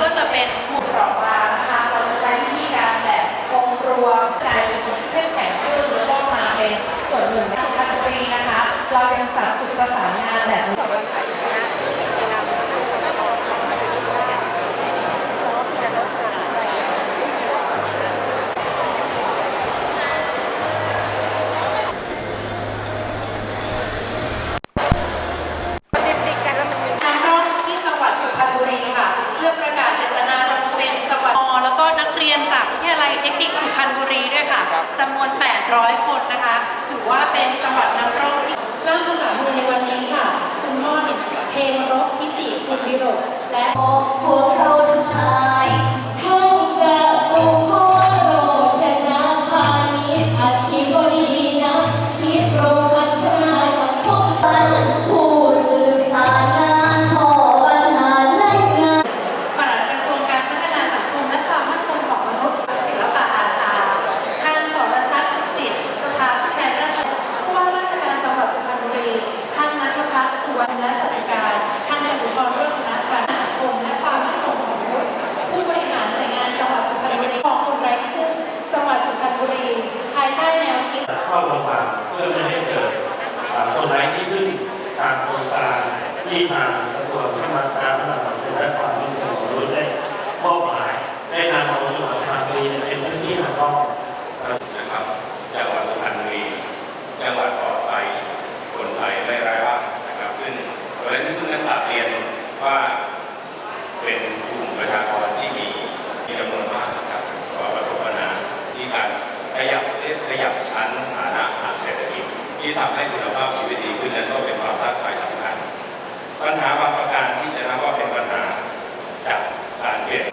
ก็จะเป็นหมู่เปราะบางนะคะ เราจะใช้วิธีการแบบกงรวมกลายเป็นครื่องแข็งขึ้นแล้วก็มาเป็นส่วนหนึ่งในสุพรรณบุรีนะคะ เรายังจับจุดประสานงานแบบ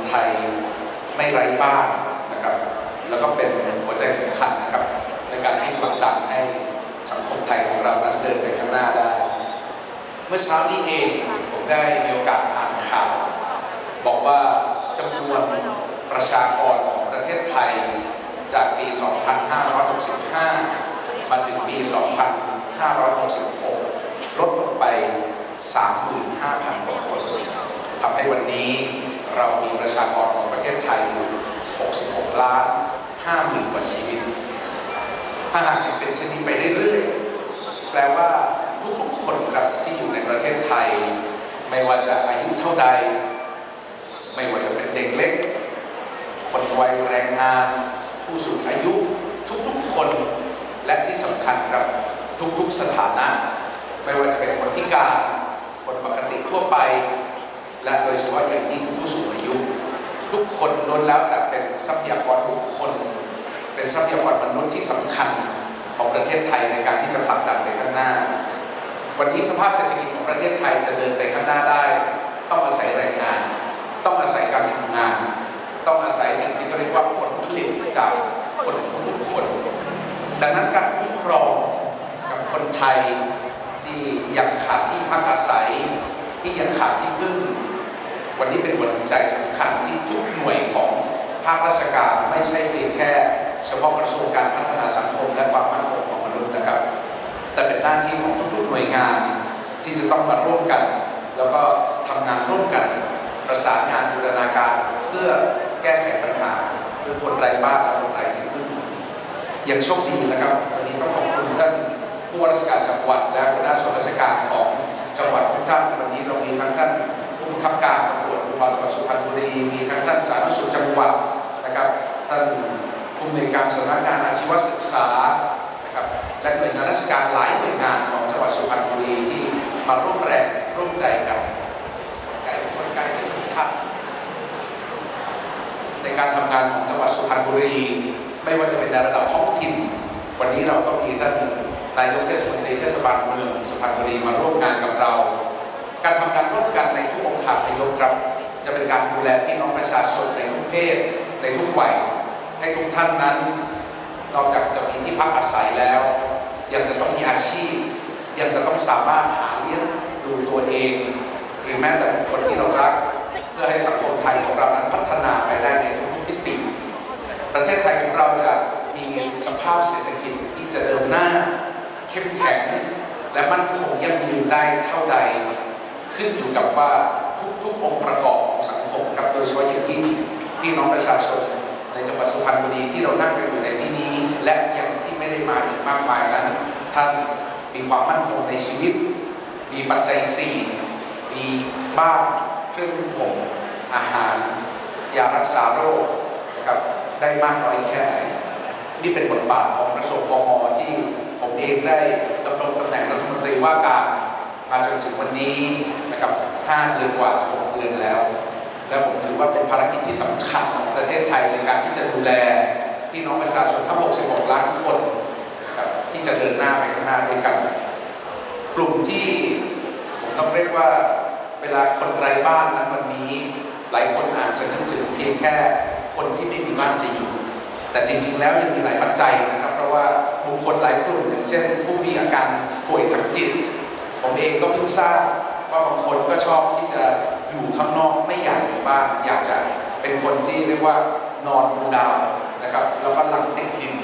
ไทยไม่ไร้บ้านนะครับ แล้วก็เป็นหัวใจสำคัญนะครับ ในการที่ผลักดันให้สังคมไทยของเรานั้นเดินไปข้างหน้าได้ เมื่อเช้านี้เองผมได้มีโอกาสอ่านข่าวบอกว่าจำนวนประชากรของประเทศไทยจากปี 2565 มาถึงปี 2566 ลดลงไป 35,000 กว่าคนทำให้วันนี้ เรามีประชากรของประเทศไทยอยู่ 66 ล้าน5หมื่นกว่าชีวิต ถ้าหากยังเป็นเช่นนี้ไปเรื่อยๆ แปลว่าทุกๆคนครับที่อยู่ในประเทศไทย ไม่ว่าจะอายุเท่าใด ไม่ว่าจะเป็นเด็กเล็ก คนวัยแรงงาน ผู้สูงอายุทุกๆคนและที่สำคัญครับทุกๆสถานะ ไม่ว่าจะเป็นคนพิการคนปกติทั่วไป และโดยเฉพาะอย่างยิ่งผู้สูงอายุ ทุกคนล้วนแล้วแต่เป็นทรัพยากรบุคคล เป็นทรัพยากรมนุษย์ที่สำคัญของประเทศไทยในการที่จะผลักดันไปข้างหน้า วันนี้สภาพเศรษฐกิจของประเทศไทยจะเดินไปข้างหน้าได้ ต้องอาศัยแรงงาน ต้องอาศัยการทำงาน ต้องอาศัยสิ่งที่เรียกว่าผลผลิตจากคนทุกๆคน ดังนั้นการคุ้มครองกับคนไทยที่ยังขาดที่พักอาศัย ที่ยังขาดที่พึ่ง วันนี้เป็นหัวใจสำคัญที่ทุกหน่วยของภาคราชการไม่ใช่เพียงแค่เฉพาะกระทรวงการพัฒนาสังคมและความมั่นคงของมนุษย์นะครับ แต่เป็นหน้าที่ของทุกๆหน่วยงานที่จะต้องมาร่วมกัน แล้วก็ทำงานร่วมกันประสานงานบูรณาการเพื่อแก้ไขปัญหาเพื่อคนไร้บ้านและคนไร้ที่พึ่งยังโชคดีนะครับ วันนี้ต้องขอบคุณท่านผู้ว่าราชการจังหวัดและหัวหน้าส่วนราชการของจังหวัดทุกท่านารสำนักงานอาชีวศึกษานะครับและหน่วยงานราชการหลายหน่วยงานของจังหวัดสุพรรณบุรีที่มาร่วมแรงร่วมใจกันไกลกลไกที่สำคัญในการทำงานของจังหวัดสุพรรณบุรี ไม่ว่าจะเป็นในระดับท้องถิ่น วันนี้เราก็มีท่านนายกเทศมนตรีเทศบาลเมืองสุพรรณบุรีมาร่วมงานกับเรา การทำงานร่วมกันในทุกองค์คารพยพครับ จะเป็นการดูแลพี่น้องประชาชนในทุกเพศในทุกวัย ให้ทุกท่านนั้น นอกจากจะมีที่พักอาศัยแล้ว ยังจะต้องมีอาชีพ ยังจะต้องสามารถหาเลี้ยงดูตัวเอง หรือแม้แต่บุคคลที่เรารัก เพื่อให้สังคมไทยของเรานั้นพัฒนาไปได้ในทุกๆมิติ ประเทศไทยของเราจะมีสภาพเศรษฐกิจที่ที่จะเดินหน้า เข้มแข็ง และมั่นคงยั่งยืนได้เท่าใด ขึ้นอยู่กับว่าทุกๆองค์ประกอบของสังคมครับโดยเฉพาะอย่างยิ่งพี่น้องประชาชน ในจังหวัดสุพรรณบุรีที่เรานั่งกันอยู่ในที่นี้ และยังที่ไม่ได้มาอีกมากมายนั้น ท่านมีความมั่นคงในชีวิต มีปัจจัยสี่มีบ้านเครื่องนุ่งห่มอาหารยารักษาโรคนะครับได้มากน้อยแค่ไหนนี่เป็นบทบาทของกระทรวงพมที่ผมเองได้ดำรงตำแหน่งรัฐมนตรีว่าการมาจนถึงวันนี้นะครับ5เดือนกว่า6เดือนแล้ว และผมถือว่าเป็นภารกิจที่สำคัญ ไทยในการที่จะดูแลพี่น้องประชาชนทั้ง 66 ล้านคนนะครับที่จะเดินหน้าไปข้างหน้าด้วยกัน กลุ่มที่ผมต้องเรียกว่าเวลาคนไร้บ้านนั้นวันนี้ หลายคนอาจจะนึกถึงเพียงแค่คนที่ไม่มีบ้านจะอยู่ แต่จริง ๆ แล้วยังมีหลายปัจจัยนะครับ เพราะว่าบุคคลหลายกลุ่มอย่างเช่น ผู้มีอาการป่วยทางจิต ผมเองก็เพิ่งทราบว่าบางคนก็ชอบที่จะอยู่ข้างนอกไม่อยากอยู่บ้านอยากจะ เป็นคนที่เรียกว่านอนดูดาวนะครับ แล้วก็หลังติดดิน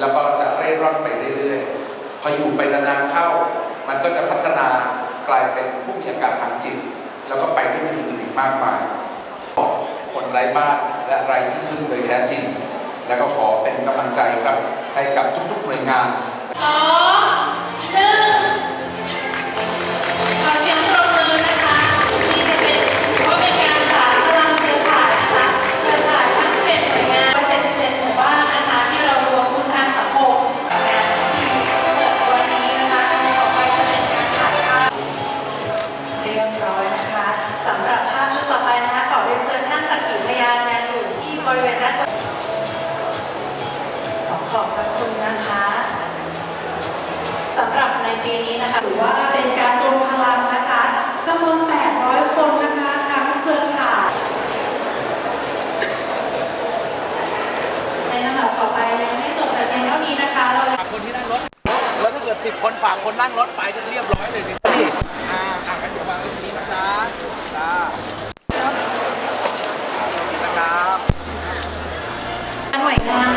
แล้วก็จะเร่ร่อนไปเรื่อยๆ พออยู่ไปนานๆเข้า มันก็จะพัฒนากลายเป็นผู้มีอาการทางจิต แล้วก็ไปด้วยอื่นอีกมากมายคนไร้บ้านและไร้ที่พึ่งโดยแท้จริง แล้วก็ขอเป็นกำลังใจครับให้กับทุกๆหน่วยงาน เรียนเชิญท่านสักขีพยานงานอยู่ที่บริเวณด้านบนขอขอบพระคุณนะคะสำหรับในปีนี้นะคะถือว่าเป็นการรวมพลังนะคะจำนวน 800 คนนะคะทั้งเครือข่ายในลำดับต่อไปยังไม่จบแต่เพียงเท่านี้นะคะเราจะฝากคนที่นั่งรถ แล้วถ้าเกิด 10 คนฝากคนนั่งรถไปก็เรียบร้อยเลยสิพี่อ่าอ่ากันเดี๋ยววางไว้ตรงนี้นะจ๊ะจ้าอ่าสวัสดีนะครับ หน่วยงาน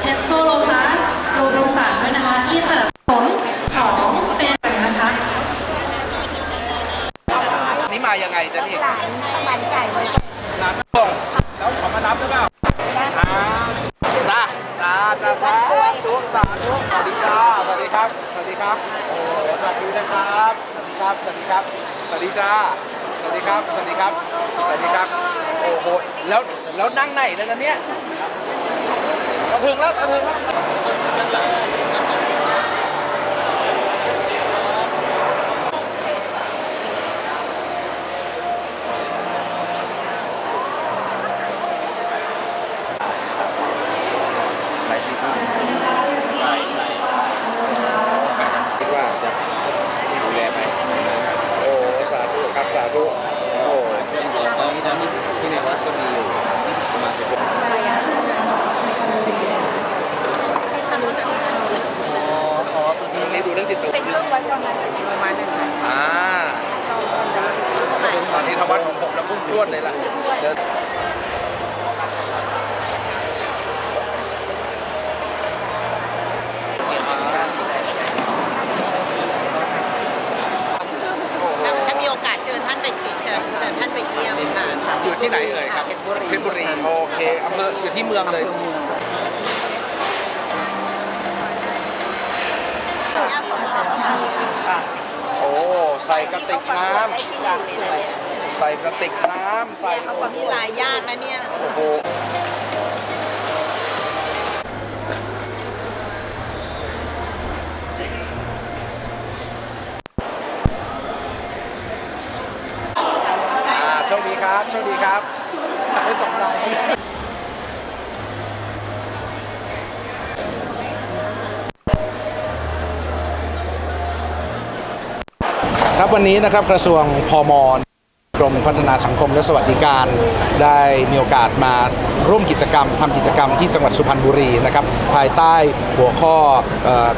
เทสโก้โลตัสโรบินสันด้วยนะคะ ที่สนับสนุนของเป็นนะคะนี่มายังไงจ๊ะพี่หลานหลานไก่ไว้ร้านส่งแล้วขอมารับหรือเปล่าอ่าจ้าจ้าจ้าสาธุสาธุสวัสดีจ้าสวัสดีครับ สวัสดีครับโอ้สวัสดีนะครับสวัสดีครับสวัสดีครับ สวัสดีจ้าสวัสดีครับ สวัสดีครับ สวัสดีครับ โอ้โห แล้ว แล้วนั่งไหนนะจ๊ะเนี่ย กระถึงแล้วกระถึงแล้ว คิดว่าจะดูแลไหมโอ้สาธุครับสาธุโอ้ ซึ่งตอนนี้ตอนนี้ที่ในวัดก็มีอยู่ประมาณสิบหก อ๋ออ๋อตรงนี้ดูเรื่องจิตวิท เป็นเครื่องวัดความดันประมาณนึงค่ะ อ่าตอนนี้ทวัดของผมแล้วพุ่งพ รวดเลยล่ะเดินโอ้โหถ้ามีโอกาสเชิญท่านไปสิเชิญเชิญท่านไปเยี่ยมค่ะอยู่ที่ไหนเอ่ยครับเพชรบุรีเพชรบุรีโอเคอำเภออยู่ที่เมืองเลยโอ้ใส่กระติกน้ำได้ที่หนึ่งเลยนะเนี่ยใส่กระติกน้ำ ใส่เขาบอกนี่ลายยากนะเนี่ย โอ้โหอ่าโชคดีครับ โชคดีครับได้สองรายครับวันนี้นะครับกระทรวงพม กรมพัฒนาสังคมและสวัสดิการ ได้มีโอกาสมาร่วมกิจกรรมทำกิจกรรมที่จังหวัดสุพรรณบุรีนะครับภายใต้หัวข้อเอ่อ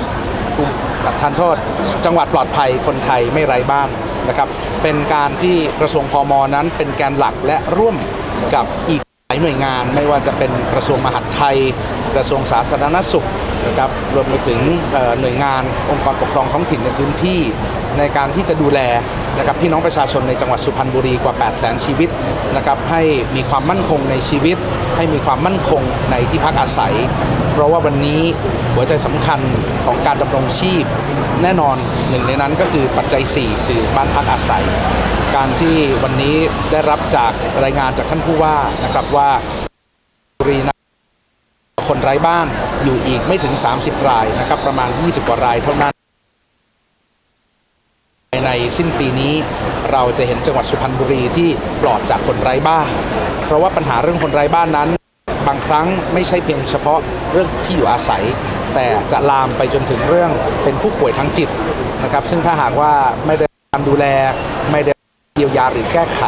ทานโทษจังหวัดปลอดภัยคนไทยไม่ไร้บ้านนะครับเป็นการที่กระทรวงพมนั้นเป็นแกนหลักและร่วมกับอีกหลายหน่วยงาน ไม่ว่าจะเป็นกระทรวงมหาดไทย กระทรวงสาธารณสุขนะครับรวมไปถึงหน่วยงานองค์กรปกครองท้องถิ่นในพื้นที่ ในการที่จะดูแล นะครับพี่น้องประชาชนในจังหวัดสุพรรณบุรีกว่า 8 0 0 0 0 0ชีวิตนะครับให้มีความมั่นคงในชีวิต ให้มีความมั่นคงในที่พักอาศัย เพราะว่าวันนี้หัวใจสำคัญของการดำรงชีพ แน่นอนหนึ่งในนั้นก็คือปัจจัย 4 คือบ้านพักอาศัย การที่วันนี้ได้รับจากรายงานจากท่านผู้ว่านะครับว่าบุรีนะคนไร้บ้านอยู่อีกไม่ถึง 30 รายนะครับประมาณ 20 กว่ารายเท่านั้น ในสิ้นปีนี้ เราจะเห็นจังหวัดสุพรรณบุรีที่ปลอดจากคนไร้บ้าน เพราะว่าปัญหาเรื่องคนไร้บ้านนั้น บางครั้งไม่ใช่เพียงเฉพาะเรื่องที่อยู่อาศัย แต่จะลามไปจนถึงเรื่องเป็นผู้ป่วยทางจิตนะครับ ซึ่งถ้าหากว่าไม่ได้รับการดูแลไม่ได้เยียวยาหรือแก้ไข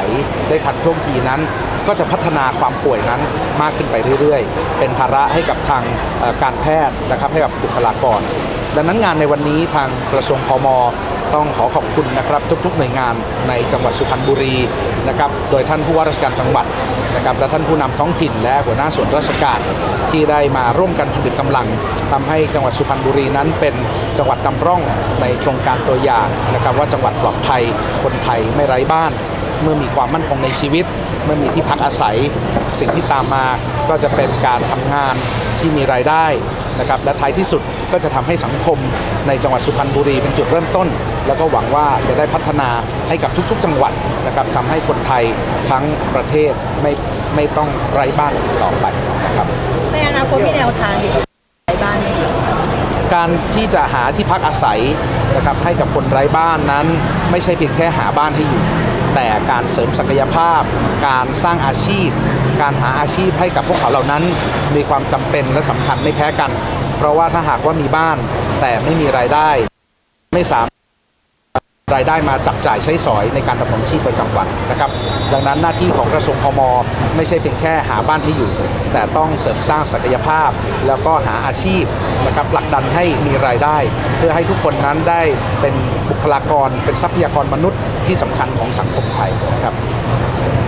ได้ทันท่วงทีนั้น ก็จะพัฒนาความป่วยนั้นมากขึ้นไปเรื่อยๆ เป็นภาระให้กับทางการแพทย์นะครับให้กับบุคลากร ดังนั้นงานในวันนี้ทางกระทรวงพมต้องขอขอบคุณนะครับทุกๆหน่วยงานในจังหวัดสุพรรณบุรีนะครับโดยท่านผู้ว่าราชการจังหวัดนะครับและท่านผู้นำท้องถิ่นและหัวหน้าส่วนราชการที่ได้มาร่วมกันผลิตกำลังทำให้จังหวัดสุพรรณบุรีนั้นเป็นจังหวัดนำร่องในโครงการตัวอย่างนะครับว่าจังหวัดปลอดภัยคนไทยไม่ไร้บ้าน เมื่อมีความมั่นคงในชีวิต เมื่อมีที่พักอาศัย สิ่งที่ตามมาก็จะเป็นการทำงานที่มีรายได้นะครับและท้ายที่สุด ก็จะทำให้สังคมในจังหวัดสุพรรณบุรีเป็นจุดเริ่มต้น แล้วก็หวังว่าจะได้พัฒนาให้กับทุกๆ จังหวัดนะครับทำให้คนไทยทั้งประเทศไม่ไม่ต้องไร้บ้านอีกต่อไปนะครับในอนาคตมีแนวทางเกี่ยวกับไร้บ้านไหมคะการที่จะหาที่พักอาศัยนะครับให้กับคนไร้บ้านนั้น ไม่ใช่เพียงแค่หาบ้านให้อยู่ แต่การเสริมศักยภาพ การสร้างอาชีพ การหาอาชีพให้กับพวกเขาเหล่านั้น มีความจำเป็นและสำคัญไม่แพ้กัน เพราะว่าถ้าหากว่ามีบ้านแต่ไม่มีรายได้ ไม่สามารถรายได้มาจับจ่ายใช้สอยในการดำรงชีพประจำวันนะครับ ดังนั้นหน้าที่ของกระทรวงพมไม่ใช่เพียงแค่หาบ้านให้อยู่ แต่ต้องเสริมสร้างศักยภาพ แล้วก็หาอาชีพนะครับผลักดันให้มีรายได้ เพื่อให้ทุกคนนั้นได้เป็นบุคลากร เป็นทรัพยากรมนุษย์ที่สำคัญของสังคมไทยนะครับ